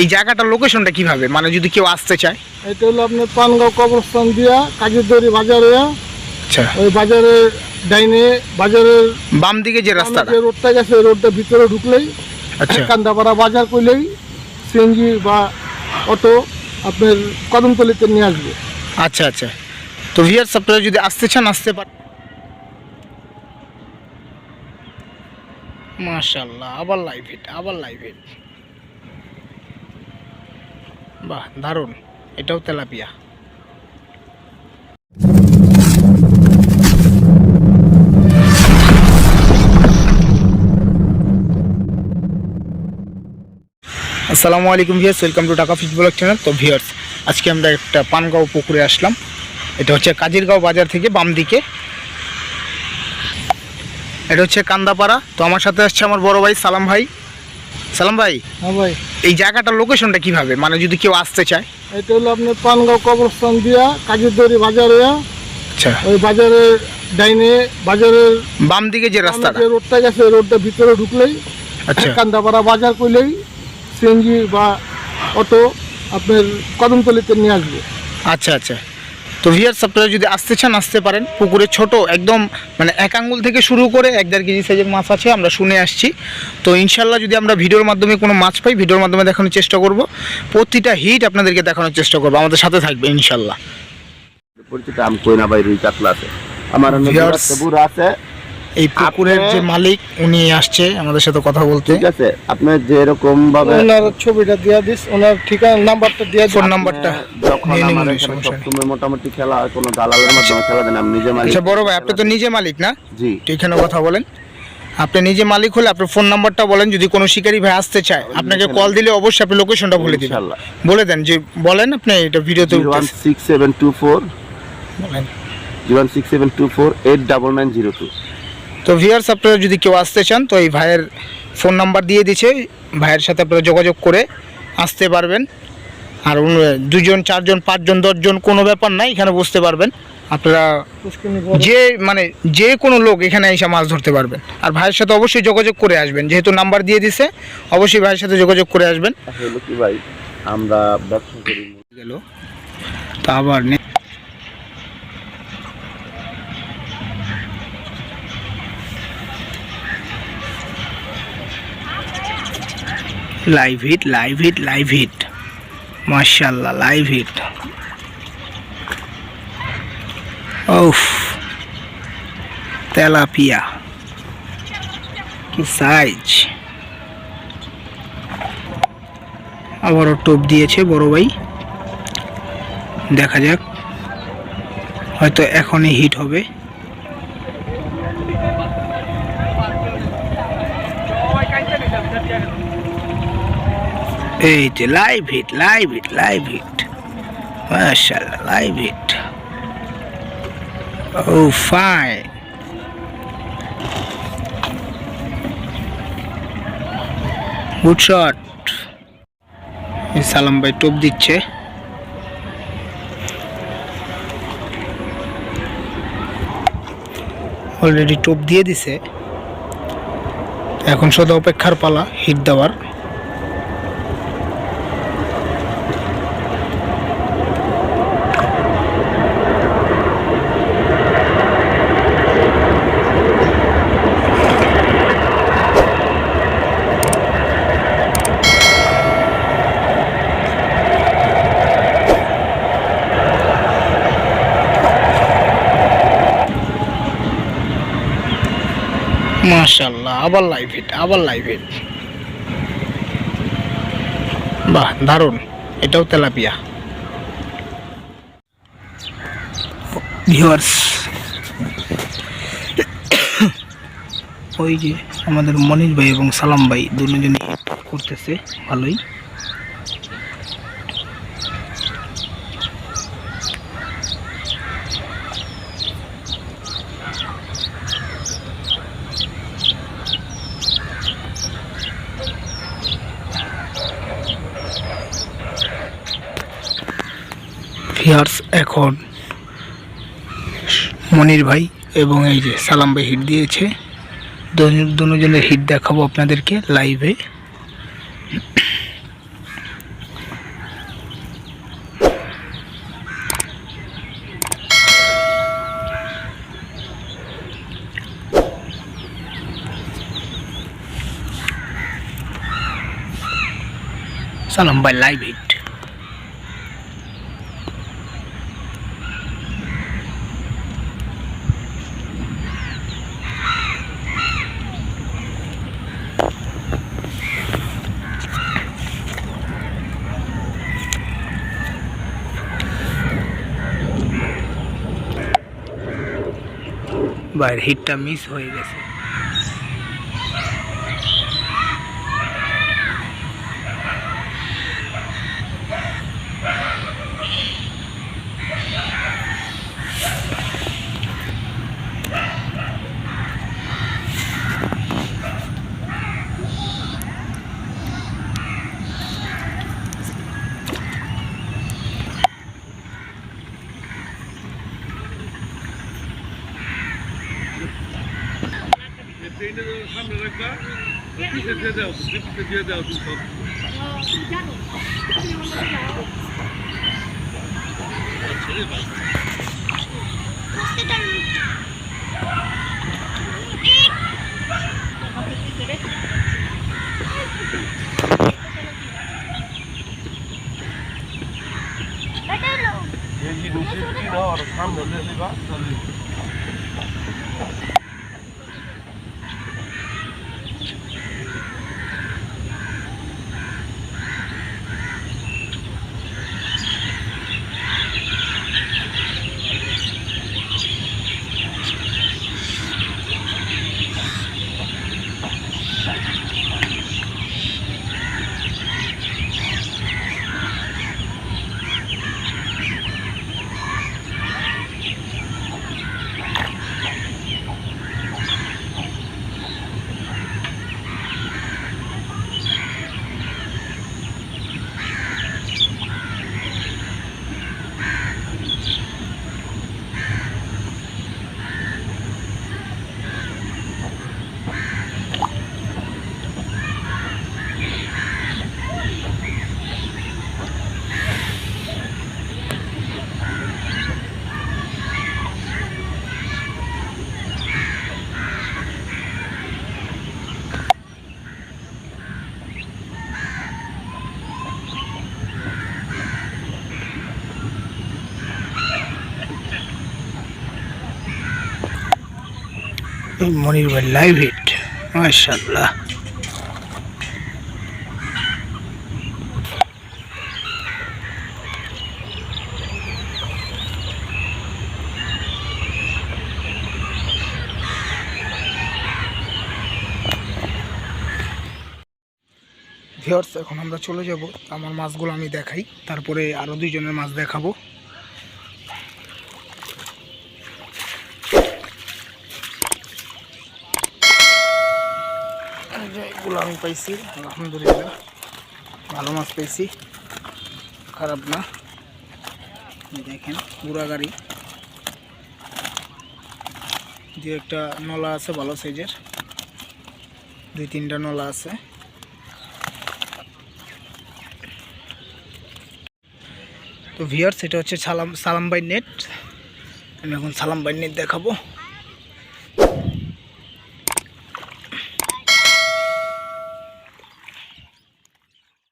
এই জায়গাটার লোকেশনটা কীভাবে? মানে যদি কেউ আসতে চায়? এটা হলো আপনার পানগাঁও কবরস্থান দিয়া কাজীরদড়ি বাজারে। আচ্ছা। ওই বাজারের ডাইনে বাজারের বাম দিকে যে রাস্তাটা? যে রোডটা গেছে ওই রোডটা ভিতরে ঢুকলেই আচ্ছা। কান্দাপাড়া বাজার করলেই সিএনজি বা অটো আপনার কদমতলিতে নিয়ে আসবে। আচ্ছা আচ্ছা। তো ভিয়ার্স আপনারা যদি আসতে চান আসতে পার মাশাল্লাহ আবার লাইভ হিট আবার লাইভ হিট বাহ, দারুণ। এটাও তেলাপিয়া। আসসালামু আলাইকুম viewers welcome to Taka fish blog channel তো ভিয়ার্স আজকে আমরা একটা পানগাঁও পুকুরে আসলাম। এটা হচ্ছে কাজিরগাঁও বাজার থেকে বাম দিকে। এটা হচ্ছে কান্দাপাড়া। তো আমার সাথে আসছে আমার বড় ভাই সালাম ভাই। সালাম ভাই। হ্যাঁ ভাই। এই জায়গাটার লোকেশনটা কীভাবে? মানে যদি কেউ আসতে চায়? এটা হলো আপনার পানগাঁও কবরস্থান দিয়া কাজীরদড়ি বাজারে। আচ্ছা। ওই বাজারের ডাইনে বাজারের বাম দিকে যে রাস্তা রোডটা গেছে রোডটা ভিতরে ঢুকলেই আচ্ছা। কান্দাপাড়া বাজার করলেই সিএনজি বা অটো আপনার কদমতলিতে নিয়ে আসবে। আচ্ছা আচ্ছা। তো ভিয়ার্স আপনারা যদি আসতে চান আসতে পারেন। পুকুরে ছোট একদম মানে এক আঙ্গুল থেকে শুরু করে এক দেড় কেজি সাইজের মাছ আছে আমরা শুনে আসছি। তো ইনশাল্লাহ যদি আমরা ভিডিওর মাধ্যমে কোনো মাছ পাই ভিডিওর মাধ্যমে দেখানোর চেষ্টা করব। প্রতিটা হিট আপনাদেরকে দেখানোর চেষ্টা করব। আমাদের সাথে থাকবে ইনশাল্লাহ। পরিচিত আমি কই না ভাই রুই কাতলা আছে। আমার আছে। এই পুকুরের যে মালিক উনি আসছে আমাদের সাথে কথা বলতে। ঠিক আছে আপনি যে যেরকম ভাবে ওনার ছবিটা দিয়া দিস ওনার ঠিকানা নাম্বারটা দিয়া ফোন নাম্বারটা যখন। সবসময় মোটামুটি খেলা হয় কোনো দালালের মাধ্যমে খেলা দেন আমি নিজে মালিক। আচ্ছা বড় ভাই আপনি তো নিজে মালিক না? জি। এখানে কথা বলেন। আপনি নিজে মালিক হলে আপনার ফোন নাম্বারটা বলেন যদি কোনো শিকারী ভাই আসতে চায় আপনাকে কল দিলে অবশ্যই আপনি লোকেশনটা বলে দিবেন। ইনশাল্লাহ। বলে দেন যে বলেন আপনি এটা ভিডিওতে one six seven two four বলেন। Zero one six seven two four eight double nine zero two. তো ভিউয়ার্স আপনারা যদি কেউ আসতে চান তো এই ভাইয়ের ফোন নাম্বার দিয়ে দিছে। ভাইয়ের সাথে আপনারা যোগাযোগ করে আসতে পারবেন। আর দুজন চারজন পাঁচজন দশজন কোনো ব্যাপার নাই এখানে বসতে পারবেন। আপনারা যে মানে যে কোনো লোক এখানে এসে মাছ ধরতে পারবেন। আর ভাইয়ের সাথে অবশ্যই যোগাযোগ করে আসবেন। যেহেতু নাম্বার দিয়ে দিছে অবশ্যই ভাইয়ের সাথে যোগাযোগ করে আসবেন। ভাই আমরা গেল। তা আবার live hit live hit live hit মার্শাল্লাহ লাইভ হিট ওফ তেলাপিয়া কি সাইজ আবারও টোপ দিয়েছে বড় ভাই। দেখা যাক। হয়তো এখনই হিট হবে। এই যে live hit live hit live hit মাশাআল্লাহ লাইভ হিট ও ফাইন গুড শট সালাম ভাই টোপ দিচ্ছে। অলরেডি টোপ দিয়ে দিছে। এখন শুধু অপেক্ষার পালা হিট দেওয়ার। মাশাল্লাহ আবার লাইভ হিট আবার লাইভ হিট বাহ, দারুণ, এটাও তেলাপিয়া। ভিউয়ার্স ওই যে আমাদের মনির ভাই এবং সালাম ভাই দুজনে করতেছে, ভালোই। হিয়ার্স এখন মনির ভাই এবং এই যে সালাম ভাই হিট দিয়েছে। দুজনের হিট দেখাবো আপনাদেরকে লাইভে। সালাম ভাই, লাইভ হিট। বাইরের হিটটা মিস হয়ে গেছে। Pisze দিয়ে daও, wypisze দিয়ে daw tylko. Przerywaj. Jeśli do szybki, no, sam do leży was, to leży. মনির ভাই লাইভ হিট মাশাআল্লাহ। ভিওর্স এখন আমরা চলে যাব। আমার মাছগুলো আমি দেখাই, তারপরে আরও দুইজনের মাছ দেখাবো। এগুলো আমি পাইছি, আলহামদুলিল্লাহ। ভালো মাছ পাইছি। খারাপ না। দেখেন পুরা গাড়ি। দু একটা নলা আছে ভালো সাইজের। দুই তিনটা নলা আছে। তো ভিয়ার্স এটা হচ্ছে সালাম সালাম বাই নেট আমি এখন সালাম বাই নেট দেখাবো।